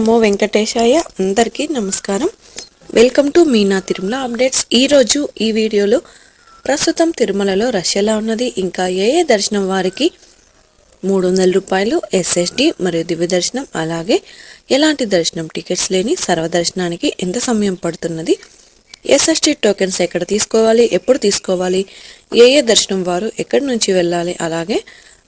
నమో వెంకటేశాయ అందరికీ నమస్కారం. Welcome to Meena Tirumala updates. ఈరోజు ఈ వీడియోలో ప్రస్తుతం తిరుమలలో రష్ ఎలా ఉన్నది. ఇంకా ఏ ఏ దర్శనం వారికి మూడు వందల రూపాయలు ఎస్ఎస్డి మరియు దివ్య దర్శనం అలాగే ఎలాంటి దర్శనం టికెట్స్ లేని సర్వదర్శనానికి ఎంత సమయం పడుతున్నది ఎస్ఎస్టీ టోకెన్స్ ఎక్కడ తీసుకోవాలి ఎప్పుడు తీసుకోవాలి ఏ ఏ దర్శనం వారు ఎక్కడి నుంచి వెళ్ళాలి అలాగే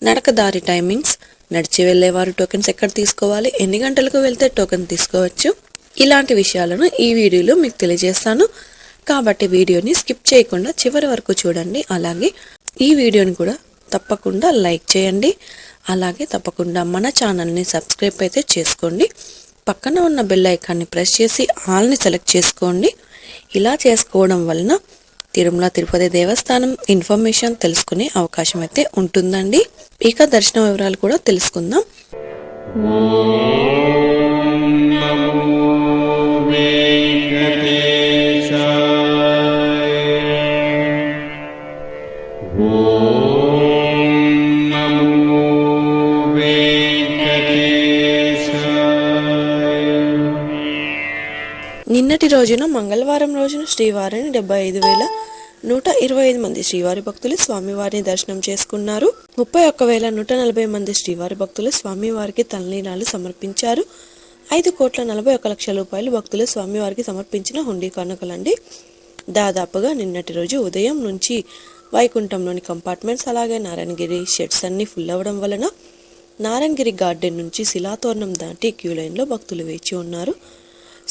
నడకదారి టైమింగ్స్ నడిచి వెళ్ళేవారు టోకెన్స్ ఎక్కడ తీసుకోవాలి? ఎన్ని గంటలకు వెళ్తే టోకెన్ తీసుకోవచ్చు? ఇలాంటి విషయాలను ఈ వీడియోలో మీకు తెలియజేస్తాను. కాబట్టి వీడియోని స్కిప్ చేయకుండా చివరి వరకు చూడండి. అలాగే ఈ వీడియోని కూడా తప్పకుండా లైక్ చేయండి. అలాగే తప్పకుండా మన ఛానల్ని సబ్స్క్రైబ్ అయితే చేసుకోండి. పక్కన ఉన్న బెల్ ఐకాన్ని ప్రెస్ చేసి ఆల్ని సెలెక్ట్ చేసుకోండి. ఇలా చేసుకోవడం వలన తిరుమల తిరుపతి దేవస్థానం ఇన్ఫర్మేషన్ తెలుసుకునే అవకాశం అయితే ఉంటుందండి. ఇక దర్శన వివరాలు కూడా తెలుసుకుందాం. నిన్నటి రోజున మంగళవారం రోజున శ్రీవారిని డెబ్బై ఐదు వేల నూట ఇరవై ఐదు మంది శ్రీవారి భక్తులు స్వామివారిని దర్శనం చేసుకున్నారు. ముప్పై ఒక్క వేల నూట నలభై మంది శ్రీవారి భక్తులు స్వామివారికి తలనీనాలు సమర్పించారు. ఐదు కోట్ల నలభై ఒక లక్షల రూపాయలు భక్తులు స్వామివారికి సమర్పించిన హుండీ కానుకలండి. దాదాపుగా నిన్నటి రోజు ఉదయం నుంచి వైకుంఠంలోని కంపార్ట్మెంట్స్ అలాగే నారాయణగిరి షెడ్స్ అన్ని ఫుల్ అవ్వడం వలన నారాయణగిరి గార్డెన్ నుంచి శిలాతోరణం దాటి క్యూ లైన్లో భక్తులు వేచి ఉన్నారు.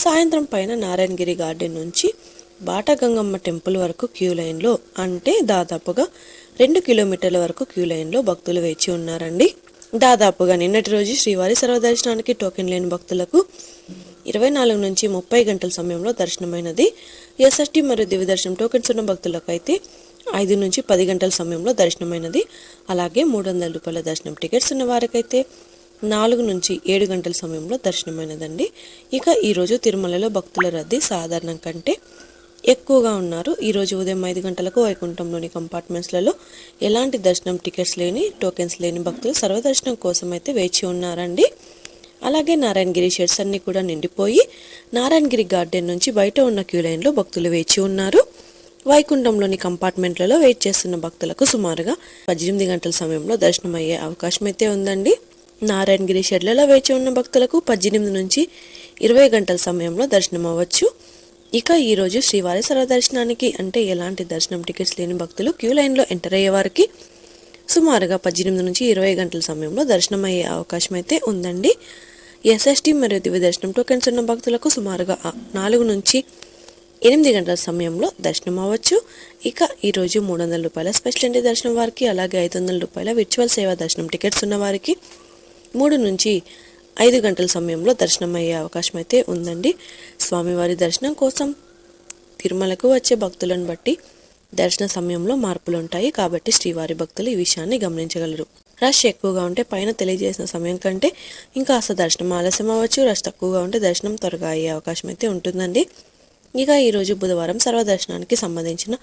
సాయంత్రం పైన నారాయణగిరి గార్డెన్ నుంచి బాటగంగమ్మ టెంపుల్ వరకు క్యూ లైన్లో అంటే దాదాపుగా రెండు కిలోమీటర్ల వరకు క్యూ లైన్లో భక్తులు వేచి ఉన్నారండి. దాదాపుగా నిన్నటి రోజు శ్రీవారి సర్వదర్శనానికి టోకెన్ లేని భక్తులకు ఇరవై నాలుగు నుంచి ముప్పై గంటల సమయంలో దర్శనమైనది. ఎస్ఎస్టీ మరియు దివ్యదర్శనం టోకెన్స్ ఉన్న భక్తులకు అయితే ఐదు నుంచి పది గంటల సమయంలో దర్శనమైనది. అలాగే మూడు వందల రూపాయల దర్శనం టికెట్స్ ఉన్న వారికైతే నాలుగు నుంచి ఏడు గంటల సమయంలో దర్శనమైనదండి. ఇక ఈరోజు తిరుమలలో భక్తుల రద్దీ సాధారణం కంటే ఎక్కువగా ఉన్నారు. ఈరోజు ఉదయం ఐదు గంటలకు వైకుంఠంలోని కంపార్ట్మెంట్స్లలో ఎలాంటి దర్శనం టికెట్స్ లేని టోకెన్స్ లేని భక్తులు సర్వదర్శనం కోసం అయితే వేచి ఉన్నారండి. అలాగే నారాయణగిరి షెడ్స్ అన్నీ కూడా నిండిపోయి నారాయణగిరి గార్డెన్ నుంచి బయట ఉన్న క్యూ లైన్లో భక్తులు వేచి ఉన్నారు. వైకుంఠంలోని కంపార్ట్మెంట్లలో వెయిట్ చేస్తున్న భక్తులకు సుమారుగా పద్దెనిమిది గంటల సమయంలో దర్శనం అయ్యే అవకాశం అయితే ఉందండి. నారాయణగిరి షెడ్లలో వేచి ఉన్న భక్తులకు పద్దెనిమిది నుంచి ఇరవై గంటల సమయంలో దర్శనం అవ్వచ్చు. ఇక ఈరోజు శ్రీవారి సర్వదర్శనానికి అంటే ఎలాంటి దర్శనం టికెట్స్ లేని భక్తులు క్యూ లైన్లో ఎంటర్ అయ్యే వారికి సుమారుగా పద్దెనిమిది నుంచి ఇరవై గంటల సమయంలో దర్శనం అయ్యే అవకాశం అయితే ఉందండి. ఎస్ఎస్టీ మరియు దివ్య దర్శనం టోకెన్స్ ఉన్న భక్తులకు సుమారుగా నాలుగు నుంచి ఎనిమిది గంటల సమయంలో దర్శనం అవ్వచ్చు. ఇక ఈరోజు మూడు వందల రూపాయల స్పెషల్ ఎంట్రీ దర్శనం వారికి అలాగే ఐదు వందల రూపాయల విర్చువల్ సేవా దర్శనం టికెట్స్ ఉన్న వారికి మూడు నుంచి ఐదు గంటల సమయంలో దర్శనం అయ్యే అవకాశం అయితే ఉందండి. స్వామివారి దర్శనం కోసం తిరుమలకు వచ్చే భక్తులను బట్టి దర్శన సమయంలో మార్పులు ఉంటాయి కాబట్టి శ్రీవారి భక్తులు ఈ విషయాన్ని గమనించగలరు. రష్ ఎక్కువగా ఉంటే పైన తెలియజేసిన సమయం కంటే ఇంకా అసలు దర్శనం ఆలస్యం అవ్వచ్చు. రష్ తక్కువగా ఉంటే దర్శనం త్వరగా అయ్యే అవకాశం అయితే ఉంటుందండి. ఇక ఈరోజు బుధవారం సర్వదర్శనానికి సంబంధించిన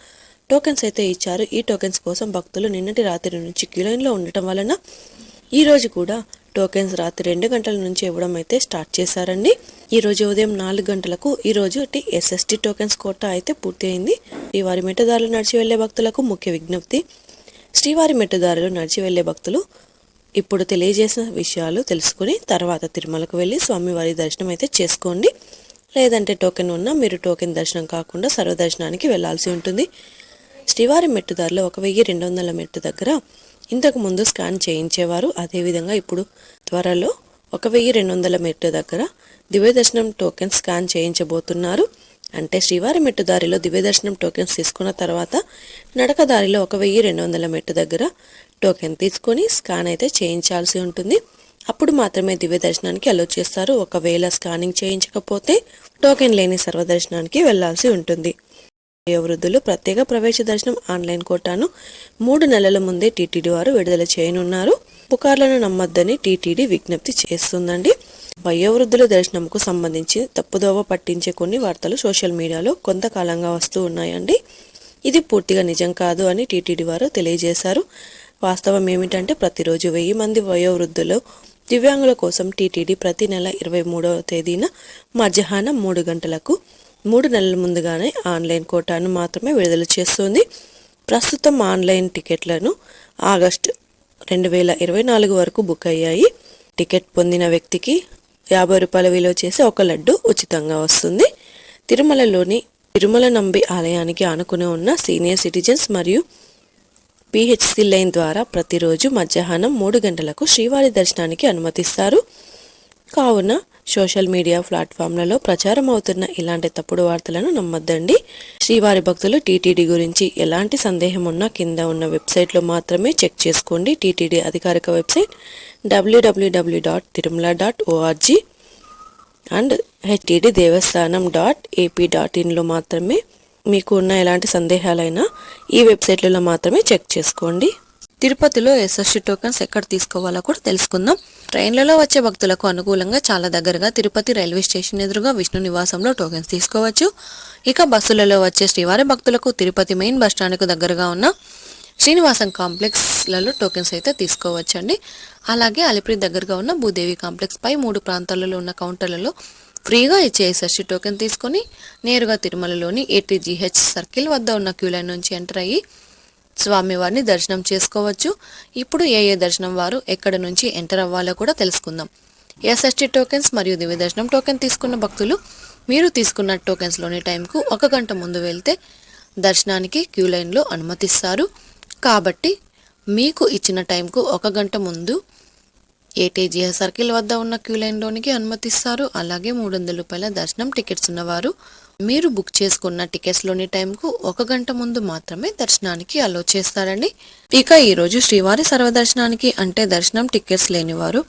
టోకెన్స్ అయితే ఇచ్చారు. ఈ టోకెన్స్ కోసం భక్తులు నిన్నటి రాత్రి నుంచి క్యూలైన్లో ఉండటం వలన ఈరోజు కూడా టోకెన్స్ రాత్రి రెండు గంటల నుంచి ఇవ్వడం అయితే స్టార్ట్ చేశారండి. ఈ రోజు ఉదయం నాలుగు గంటలకు ఈ రోజు ఎస్ఎస్టీ టోకెన్స్ కోట అయితే పూర్తి అయింది. శ్రీవారి మెట్టదారులు నడిచి వెళ్ళే భక్తులకు ముఖ్య విజ్ఞప్తి. శ్రీవారి మెట్టదారులు నడిచి వెళ్ళే భక్తులు ఇప్పుడు తెలియజేసిన విషయాలు తెలుసుకుని తర్వాత తిరుమలకు వెళ్ళి స్వామివారి దర్శనం అయితే చేసుకోండి. లేదంటే టోకెన్ ఉన్నా మీరు టోకెన్ దర్శనం కాకుండా సర్వదర్శనానికి వెళ్ళాల్సి ఉంటుంది. శ్రీవారి మెట్టుదారిలో ఒక వెయ్యి రెండు వందల మెట్టు దగ్గర ఇంతకు ముందు స్కాన్ చేయించేవారు. అదేవిధంగా ఇప్పుడు త్వరలో ఒక వెయ్యి రెండు వందల మెట్టు దగ్గర దివ్య దర్శనం టోకెన్ స్కాన్ చేయించబోతున్నారు. అంటే శ్రీవారి మెట్టు దారిలో దివ్య దర్శనం టోకెన్స్ తీసుకున్న తర్వాత నడక దారిలో ఒక వెయ్యి రెండు వందల మెట్టు దగ్గర టోకెన్ తీసుకొని స్కాన్ అయితే చేయించాల్సి ఉంటుంది. అప్పుడు మాత్రమే దివ్య దర్శనానికి అలో చేస్తారు. ఒకవేళ స్కానింగ్ చేయించకపోతే టోకెన్ లేని సర్వదర్శనానికి వెళ్ళాల్సి ఉంటుంది. వయోవృద్ధులు ప్రత్యేక ప్రవేశ దర్శనం ఆన్లైన్ కోటాను మూడు నెలల ముందే టీటీడీ వారు విడుదల చేయనున్నారు. పుకార్లను నమ్మొద్దని టీటీడీ విజ్ఞప్తి చేస్తుందండి. వయోవృద్ధుల దర్శనంకు సంబంధించి తప్పుదోవ పట్టించే కొన్ని వార్తలు సోషల్ మీడియాలో కొంతకాలంగా వస్తూ ఉన్నాయండి. ఇది పూర్తిగా నిజం కాదు అని టీటీడీ వారు తెలియజేశారు. వాస్తవం ఏమిటంటే ప్రతిరోజు వెయ్యి మంది వయోవృద్ధులు దివ్యాంగుల కోసం టీటీడీ ప్రతి నెల ఇరవై మూడవ తేదీన మధ్యాహ్నం మూడు గంటలకు మూడు నెలల ముందుగానే ఆన్లైన్ కోటాను మాత్రమే విడుదల చేస్తుంది. ప్రస్తుతం ఆన్లైన్ టికెట్లను ఆగస్టు రెండు వేల ఇరవై నాలుగు వరకు బుక్ అయ్యాయి. టికెట్ పొందిన వ్యక్తికి యాభై రూపాయల విలువ చేసి ఒక లడ్డు ఉచితంగా వస్తుంది. తిరుమలలోని తిరుమల నంబి ఆలయానికి ఆనుకుని ఉన్న సీనియర్ సిటిజన్స్ మరియు పిహెచ్సి లైన్ ద్వారా ప్రతిరోజు మధ్యాహ్నం మూడు గంటలకు శ్రీవారి దర్శనానికి అనుమతిస్తారు. కావున సోషల్ మీడియా ప్లాట్ఫామ్లలో ప్రచారం అవుతున్న ఇలాంటి తప్పుడు వార్తలను నమ్మొద్దండి. శ్రీవారి భక్తులు టీటీడీ గురించి ఎలాంటి సందేహం ఉన్నా కింద ఉన్న వెబ్సైట్లో మాత్రమే చెక్ చేసుకోండి. టీటీడీ అధికారిక website WWW dot Tirumala dot org and HTD Devasthanam dot AP dot ఇన్లో మాత్రమే మీకు ఉన్న ఎలాంటి సందేహాలైనా ఈ వెబ్సైట్లలో మాత్రమే చెక్ చేసుకోండి. తిరుపతిలో ఎస్ఎస్టీ టోకెన్స్ ఎక్కడ తీసుకోవాలో కూడా తెలుసుకుందాం. ట్రైన్లలో వచ్చే భక్తులకు అనుకూలంగా చాలా దగ్గరగా తిరుపతి రైల్వే స్టేషన్ ఎదురుగా విష్ణు నివాసంలో టోకెన్స్ తీసుకోవచ్చు. ఇక బస్సులలో వచ్చే శ్రీవారి భక్తులకు తిరుపతి మెయిన్ బస్ స్టాండ్కు దగ్గరగా ఉన్న శ్రీనివాసం కాంప్లెక్స్లలో టోకెన్స్ అయితే తీసుకోవచ్చండి. అలాగే అలిపిరి దగ్గరగా ఉన్న భూదేవి కాంప్లెక్స్ పై మూడు ప్రాంతాలలో ఉన్న కౌంటర్లలో ఫ్రీగా ఇచ్చే ఎస్ఎస్టీ టోకెన్ తీసుకొని నేరుగా తిరుమలలోని ఏటీజీహెచ్ సర్కిల్ వద్ద ఉన్న క్యూ లైన్ నుంచి ఎంటర్ అయ్యి స్వామివారిని దర్శనం చేసుకోవచ్చు. ఇప్పుడు ఏ ఏ దర్శనం వారు ఎక్కడ నుంచి ఎంటర్ అవ్వాలో కూడా తెలుసుకుందాం. ఎస్ఎస్టీ టోకెన్స్ మరియు దివ్య దర్శనం టోకెన్ తీసుకున్న భక్తులు మీరు తీసుకున్న టోకెన్స్లోని టైంకు ఒక గంట ముందు వెళ్తే దర్శనానికి క్యూ లైన్లో అనుమతిస్తారు. కాబట్టి మీకు ఇచ్చిన టైంకు ఒక గంట ముందు ఏటీజీఎస్ సర్కిల్ వద్ద ఉన్న క్యూ లైన్లోనికి అనుమతిస్తారు. అలాగే మూడు వందల రూపాయల దర్శనం టికెట్స్ ఉన్నవారు మీరు బుక్ చేసుకున్న టికెట్స్లోని టైంకు ఒక గంట ముందు మాత్రమే దర్శనానికి అలో చేస్తారండి. ఇక ఈరోజు శ్రీవారి సర్వదర్శనానికి అంటే దర్శనం టికెట్స్ లేనివారు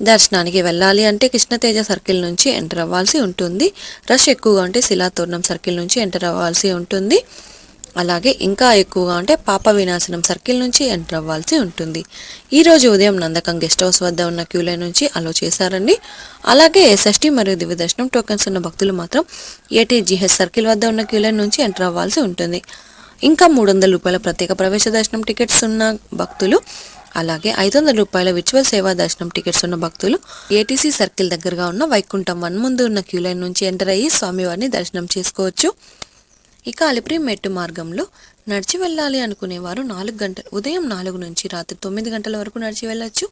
దర్శనానికి వెళ్ళాలి అంటే కృష్ణతేజ సర్కిల్ నుంచి ఎంటర్ అవ్వాల్సి ఉంటుంది. రష్ ఎక్కువగా ఉంటే శిలాతోరణం సర్కిల్ నుంచి ఎంటర్ అవ్వాల్సి ఉంటుంది. అలాగే ఇంకా ఎక్కువగా ఉంటే పాప వినాశనం సర్కిల్ నుంచి ఎంటర్ అవ్వాల్సి ఉంటుంది. ఈరోజు ఉదయం నందకం గెస్ట్ హౌస్ వద్ద ఉన్న క్యూ లైన్ నుంచి అలో చేశారండి. అలాగే ఎస్ఎస్టీ మరియు దివ్య దర్శనం టోకెన్స్ ఉన్న భక్తులు మాత్రం ఏటీజీహెచ్ సర్కిల్ వద్ద ఉన్న క్యూ లైన్ నుంచి ఎంటర్ అవ్వాల్సి ఉంటుంది. ఇంకా మూడు వందల రూపాయల ప్రత్యేక ప్రవేశ దర్శనం టికెట్స్ ఉన్న భక్తులు అలాగే ఐదు వందల రూపాయల విచువల్ సేవా దర్శనం టికెట్స్ ఉన్న భక్తులు ఏటీసీ సర్కిల్ దగ్గరగా ఉన్న వైకుంఠం వన్ ముందు ఉన్న క్యూ లైన్ నుంచి ఎంటర్ అయ్యి స్వామివారిని దర్శనం చేసుకోవచ్చు. ఇక అలిపిరి మెట్టు మార్గంలో నడిచి వెళ్ళాలి అనుకునేవారు నాలుగు గంటలు ఉదయం నాలుగు నుంచి రాత్రి తొమ్మిది గంటల వరకు నడిచి వెళ్ళొచ్చు.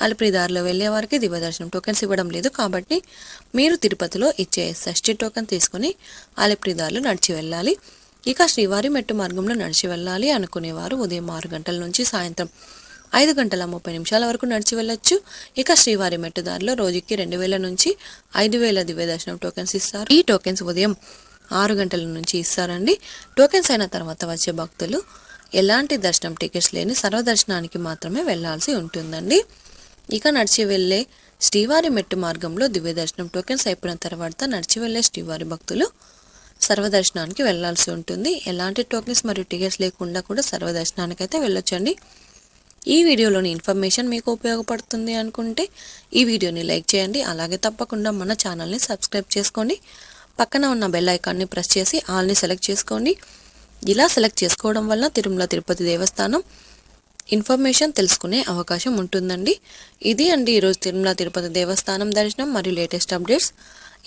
అలిపిరి దారిలో వెళ్ళే వారికి దివ్యదర్శనం టోకెన్స్ ఇవ్వడం లేదు కాబట్టి మీరు తిరుపతిలో ఇచ్చే షష్ఠి టోకెన్ తీసుకుని అలిపిరి దారిలో నడిచి వెళ్ళాలి. ఇక శ్రీవారి మెట్టు మార్గంలో నడిచి వెళ్ళాలి అనుకునేవారు ఉదయం ఆరు గంటల నుంచి సాయంత్రం ఐదు గంటల ముప్పై నిమిషాల వరకు నడిచి వెళ్ళొచ్చు. ఇక శ్రీవారి మెట్టుదారిలో రోజుకి రెండు వేల నుంచి ఐదు వేల దివ్య దర్శనం టోకెన్స్ ఇస్తారు. ఈ టోకెన్స్ ఉదయం ఆరు గంటల నుంచి ఇస్తారండి. టోకెన్స్ అయిన తర్వాత వచ్చే భక్తులు ఎలాంటి దర్శనం టికెట్స్ లేని సర్వదర్శనానికి మాత్రమే వెళ్ళాల్సి ఉంటుందండి. ఇక నడిచి వెళ్ళే శ్రీవారి మెట్టు మార్గంలో దివ్య దర్శనం టోకెన్స్ అయిపోయిన తర్వాత నడిచి వెళ్ళే శ్రీవారి భక్తులు సర్వదర్శనానికి వెళ్ళాల్సి ఉంటుంది. ఎలాంటి టోకెన్స్ మరియు టికెట్స్ లేకుండా కూడా సర్వదర్శనానికి అయితే వెళ్ళొచ్చండి. ఈ వీడియోలోని ఇన్ఫర్మేషన్ మీకు ఉపయోగపడుతుంది అనుకుంటే ఈ వీడియోని లైక్ చేయండి. అలాగే తప్పకుండా మన ఛానల్ని సబ్స్క్రైబ్ చేసుకోండి. పక్కన ఉన్న బెల్ ఐకాన్ని ప్రెస్ చేసి ఆల్ని సెలెక్ట్ చేసుకోండి. ఇలా సెలెక్ట్ చేసుకోవడం వల్ల తిరుమల తిరుపతి దేవస్థానం ఇన్ఫర్మేషన్ తెలుసుకునే అవకాశం ఉంటుందండి. ఇది అండి ఈరోజు తిరుమల తిరుపతి దేవస్థానం దర్శనం మరియు లేటెస్ట్ అప్డేట్స్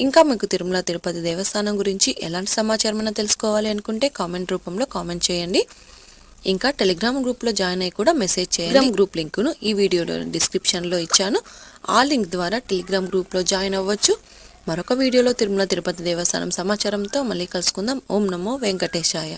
ఇంకా మీకు తిరుమల తిరుపతి దేవస్థానం గురించి ఎలాంటి సమాచారం అయినా తెలుసుకోవాలి అనుకుంటే కామెంట్ రూపంలో కామెంట్ చేయండి. ఇంకా టెలిగ్రామ్ గ్రూప్లో జాయిన్ అయ్యి కూడా మెసేజ్ చేయండి. గ్రూప్ లింకును ఈ వీడియోలో డిస్క్రిప్షన్లో ఇచ్చాను. ఆ లింక్ ద్వారా టెలిగ్రామ్ గ్రూప్లో జాయిన్ అవ్వచ్చు. మరొక వీడియోలో తిరుమల తిరుపతి దేవస్థానం సమాచారంతో మళ్ళీ కలుసుకుందాం. ఓం నమో వెంకటేశాయ.